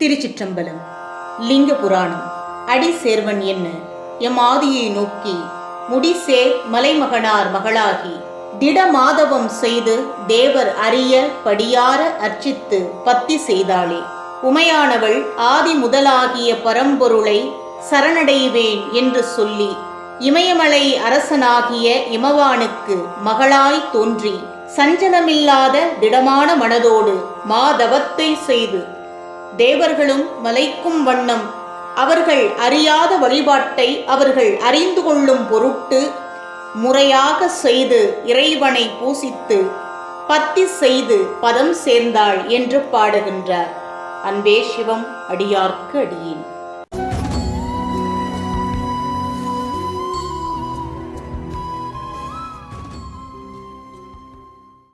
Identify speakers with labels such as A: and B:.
A: திருச்சிற்றம்பலம். லிங்க புராணம் அடி சேர்வன் என்ன? எம் ஆதியை நோக்கி முடிசேர் மலைமகனார் மகளாகி திடமாதவம் செய்து தேவர் அறிய படியார அர்ச்சித்து பத்தி செய்தாளே. உமையானவள் ஆதி முதலாகிய பரம்பொருளை சரணடைவேன் என்று சொல்லி இமயமலை அரசனாகிய இமவானுக்கு மகளாய் தோன்றி சஞ்சலமில்லாத திடமான மனதோடு மாதவத்தை செய்து தேவர்களும் மலைக்கும் வண்ணம். அவர்கள் அறியாத வழிபாட்டை அவர்கள் அறிந்து கொள்ளும் பொருட்டு முறையாக செய்து இறைவனை பூசித்து பத்தி செய்து பதம் சேர்ந்தாள் என்று பாடுகின்றார். அன்பே சிவம் அடியார்க்கு அடியேன்.